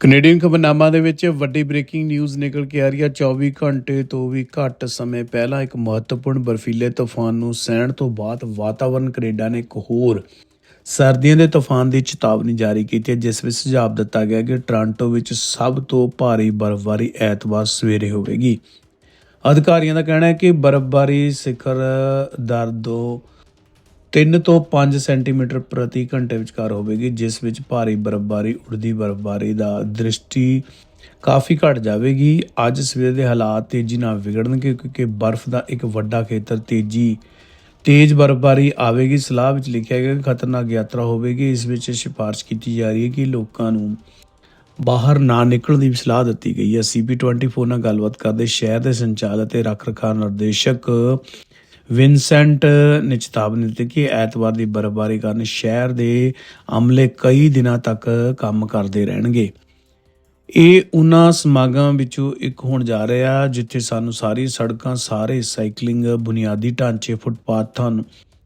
Canadian ਖਬਰਨਾਮਾ ਦੇ ਵਿੱਚ ਵੱਡੀ ਬ੍ਰੇਕਿੰਗ ਨਿਊਜ਼ ਨਿਕਲ ਕੇ ਆ ਰਹੀ ਹੈ। 24 ਘੰਟੇ ਤੋਂ ਵੀ ਘੱਟ ਸਮੇਂ ਪਹਿਲਾਂ ਇੱਕ ਮਹੱਤਵਪੂਰਨ ਬਰਫੀਲੇ ਤੂਫਾਨ ਨੂੰ ਸਹਿਣ ਤੋਂ ਬਾਅਦ ਵਾਤਾਵਰਣ ਕੈਨੇਡਾ ਨੇ ਇੱਕ ਹੋਰ ਸਰਦੀਆਂ ਦੇ ਤੂਫਾਨ ਦੀ ਚੇਤਾਵਨੀ ਜਾਰੀ ਕੀਤੀ ਹੈ, ਜਿਸ ਵਿੱਚ ਸੁਝਾਅ ਦਿੱਤਾ ਗਿਆ ਕਿ ਟੋਰਾਂਟੋ ਵਿੱਚ ਸਭ ਤੋਂ ਭਾਰੀ ਬਰਫ਼ਬਾਰੀ ਐਤਵਾਰ ਸਵੇਰੇ ਹੋਵੇਗੀ। ਅਧਿਕਾਰੀਆਂ ਦਾ ਕਹਿਣਾ ਹੈ ਕਿ ਬਰਫ਼ਬਾਰੀ ਸਿਖਰ ਦਰ ਦੋ 3 ਤੋਂ 5 ਸੈਂਟੀਮੀਟਰ ਪ੍ਰਤੀ ਘੰਟੇ ਵਿਚਕਾਰ ਹੋਵੇਗੀ, ਜਿਸ ਵਿੱਚ ਭਾਰੀ ਬਰਫ਼ਬਾਰੀ, ਉੜਦੀ ਬਰਫ਼ਬਾਰੀ ਦਾ ਦ੍ਰਿਸ਼ਟੀ ਕਾਫੀ ਘਟ ਜਾਵੇਗੀ। ਅੱਜ ਸਵੇਰ ਦੇ ਹਾਲਾਤ ਤੇਜ਼ੀ ਨਾਲ ਵਿਗੜਨਗੇ ਕਿਉਂਕਿ ਬਰਫ਼ ਦਾ ਇੱਕ ਵੱਡਾ ਖੇਤਰ ਤੇਜ਼ੀ, ਤੇਜ਼ ਬਰਫ਼ਬਾਰੀ ਆਵੇਗੀ। ਸਲਾਹ ਵਿੱਚ ਲਿਖਿਆ ਗਿਆ ਕਿ ਖਤਰਨਾਕ ਯਾਤਰਾ ਹੋਵੇਗੀ। ਇਸ ਵਿੱਚ ਸਿਫਾਰਿਸ਼ ਕੀਤੀ ਜਾ ਰਹੀ ਹੈ ਕਿ ਲੋਕਾਂ ਨੂੰ ਬਾਹਰ ਨਾ ਨਿਕਲਣ ਦੀ ਵੀ ਸਲਾਹ ਦਿੱਤੀ ਗਈ ਹੈ। CP24 ਨਾਲ ਗੱਲਬਾਤ ਕਰਦੇ ਸ਼ਹਿਰ ਦੇ ਸੰਚਾਲਕ ਅਤੇ ਰੱਖ ਰਖਾਅ ਨਿਰਦੇਸ਼ਕ ਵਿਨਸੈਂਟ ਨੇ ਚੇਤਾਵਨੀ ਦਿੱਤੀ ਕਿ ਐਤਵਾਰ ਦੀ ਬਰਫ਼ਬਾਰੀ ਕਾਰਨ ਸ਼ਹਿਰ ਦੇ ਅਮਲੇ ਕਈ ਦਿਨਾਂ ਤੱਕ ਕੰਮ ਕਰਦੇ ਰਹਿਣਗੇ। ਇਹ ਉਹਨਾਂ ਸਮਾਗਮਾਂ ਵਿੱਚੋਂ ਇੱਕ ਹੋਣ ਜਾ ਰਿਹਾ ਜਿੱਥੇ ਸਾਨੂੰ ਸਾਰੀ ਸੜਕਾਂ, ਸਾਰੇ ਸਾਈਕਲਿੰਗ ਬੁਨਿਆਦੀ ਢਾਂਚੇ, ਫੁੱਟਪਾਥਾਂ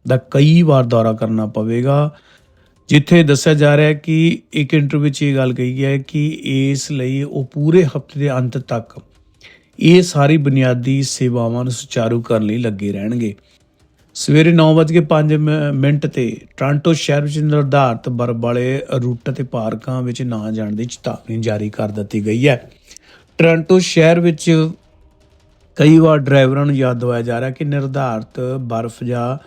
ਦਾ ਕਈ ਵਾਰ ਦੌਰਾ ਕਰਨਾ ਪਵੇਗਾ, ਜਿੱਥੇ ਦੱਸਿਆ ਜਾ ਰਿਹਾ ਹੈ ਕਿ ਇੱਕ ਇੰਟਰਵਿਊ ਵਿੱਚ ਇਹ ਗੱਲ ਕਹੀ ਹੈ ਕਿ ਇਸ ਲਈ ਉਹ ਪੂਰੇ ਹਫ਼ਤੇ ਦੇ ਅੰਤ ਤੱਕ ਇਹ ਸਾਰੀ ਬੁਨਿਆਦੀ ਸੇਵਾਵਾਂ ਨੂੰ ਸੁਚਾਰੂ ਕਰਨ ਲਈ ਲੱਗੇ ਰਹਿਣਗੇ। ਸਵੇਰੇ 9:05 ਮਿੰਟ ਤੇ ਟ੍ਰਾਂਟੋ ਸ਼ਹਿਰ ਵਿੱਚ ਨਿਰਧਾਰਤ ਬਰਫ਼ ਵਾਲੇ ਰੂਟ ਅਤੇ ਪਾਰਕਾਂ ਵਿੱਚ ਨਾ ਜਾਣ ਦੀ ਚੇਤਾਵਨੀ ਜਾਰੀ ਕਰ ਦਿੱਤੀ ਗਈ ਹੈ। ਟ੍ਰਾਂਟੋ ਸ਼ਹਿਰ ਵਿੱਚ ਕਈ ਵਾਰ ਡਰਾਈਵਰਾਂ ਨੂੰ ਯਾਦ ਦਿਵਾਇਆ ਜਾ ਰਿਹਾ ਕਿ ਨਿਰਧਾਰਤ ਬਰਫ਼ ਜਾਂ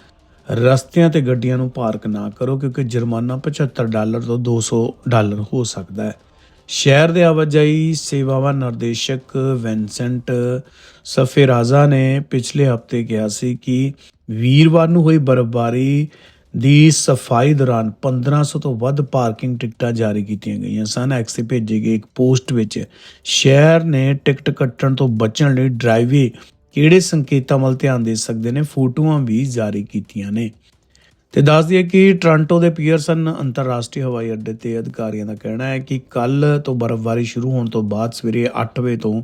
ਰਸਤਿਆਂ ਤੇ ਗੱਡੀਆਂ ਨੂੰ ਪਾਰਕ ਨਾ ਕਰੋ ਕਿਉਂਕਿ ਜੁਰਮਾਨਾ 75 ਡਾਲਰ ਤੋਂ 200 ਡਾਲਰ ਹੋ ਸਕਦਾ ਹੈ। ਸ਼ਹਿਰ ਦੇ ਆਵਾਜਾਈ ਸੇਵਾਵਾਂ ਨਿਰਦੇਸ਼ਕ ਵਿਨਸੈਂਟ ਸਫੇਰਾਜ਼ਾ ਨੇ ਪਿਛਲੇ ਹਫ਼ਤੇ ਕਿਹਾ ਸੀ ਕਿ ਵੀਰਵਾਰ ਨੂੰ ਹੋਈ ਬਰਫ਼ਬਾਰੀ ਦੀ ਸਫ਼ਾਈ ਦੌਰਾਨ 1500 ਤੋਂ ਵੱਧ ਪਾਰਕਿੰਗ ਟਿਕਟਾਂ ਜਾਰੀ ਕੀਤੀਆਂ ਗਈਆਂ ਸਨ। ਐਕਸ ਤੇ ਭੇਜੇ ਗਏ ਇੱਕ ਪੋਸਟ ਵਿੱਚ, ਸ਼ਹਿਰ ਨੇ ਟਿਕਟ ਕੱਟਣ ਤੋਂ ਬਚਣ ਲਈ ਡਰਾਈਵੇ ਕਿਹੜੇ ਸੰਕੇਤਾਂ ਵੱਲ ਧਿਆਨ ਦੇ ਸਕਦੇ ਨੇ? ਫੋਟੋਆਂ ਵੀ ਜਾਰੀ ਕੀਤੀਆਂ ਨੇ। ਤੇ ਦੱਸ ਦਈਏ ਕਿ ਟੋਰਾਂਟੋ ਦੇ ਪੀਅਰਸਨ ਅੰਤਰਰਾਸ਼ਟਰੀ ਹਵਾਈ ਅੱਡੇ ਤੇ ਅਧਿਕਾਰੀਆਂ ਦਾ ਕਹਿਣਾ ਹੈ ਕਿ ਕੱਲ ਤੋਂ ਬਰਫ਼ਬਾਰੀ ਸ਼ੁਰੂ ਹੋਣ ਤੋਂ ਬਾਅਦ ਸਵੇਰੇ 8 ਵਜੇ ਤੋਂ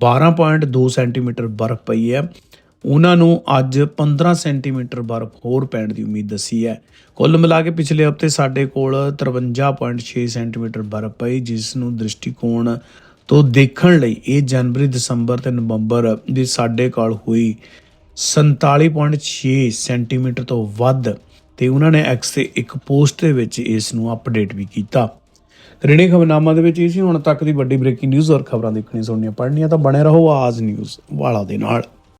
12.2 ਸੈਂਟੀਮੀਟਰ ਬਰਫ਼ ਪਈ ਹੈ। ਉਹਨਾਂ ਨੂੰ ਅੱਜ 15 ਸੈਂਟੀਮੀਟਰ ਬਰਫ਼ ਹੋਰ ਪੈਣ ਦੀ ਉਮੀਦ ਦੱਸੀ ਹੈ। ਕੁੱਲ ਮਿਲਾ ਕੇ ਪਿਛਲੇ ਹਫ਼ਤੇ ਸਾਡੇ ਕੋਲ 53.6 ਸੈਂਟੀਮੀਟਰ ਬਰਫ਼ ਪਈ, ਜਿਸ ਨੂੰ ਦ੍ਰਿਸ਼ਟੀਕੋਣ ਤੋਂ ਦੇਖਣ ਲਈ ਇਹ ਜਨਵਰੀ, ਦਸੰਬਰ ਤੇ ਨਵੰਬਰ ਦੀ ਸਾਡੇ ਕੋਲ ਹੋਈ 47.6 ਸੈਂਟੀਮੀਟਰ ਤੋਂ ਵੱਧ ਤੇ ਉਹਨਾਂ ਨੇ ਐਕਸ ਤੇ ਇੱਕ ਪੋਸਟ ਦੇ ਵਿੱਚ ਇਸ ਨੂੰ ਅਪਡੇਟ ਵੀ ਕੀਤਾ। ਕਰੇਣੇ ਖਬਰਨਾਮਾ ਦੇ ਵਿੱਚ ਇਹ ਸੀ, ਹੁਣ ਤੱਕ ਦੀ ਵੱਡੀ ਬ੍ਰੇਕਿੰਗ ਨਿਊਜ਼ ਔਰ ਖਬਰਾਂ ਦੇਖਣੀ ਸੁਣਨੀਆਂ, ਪੜ੍ਹਨੀਆਂ ਤਾਂ ਬਣੇ ਰਹੋ ਆਜ਼ ਨਿਊਜ਼ ਵਾਲਾ ਦੇ ਨਾਲ।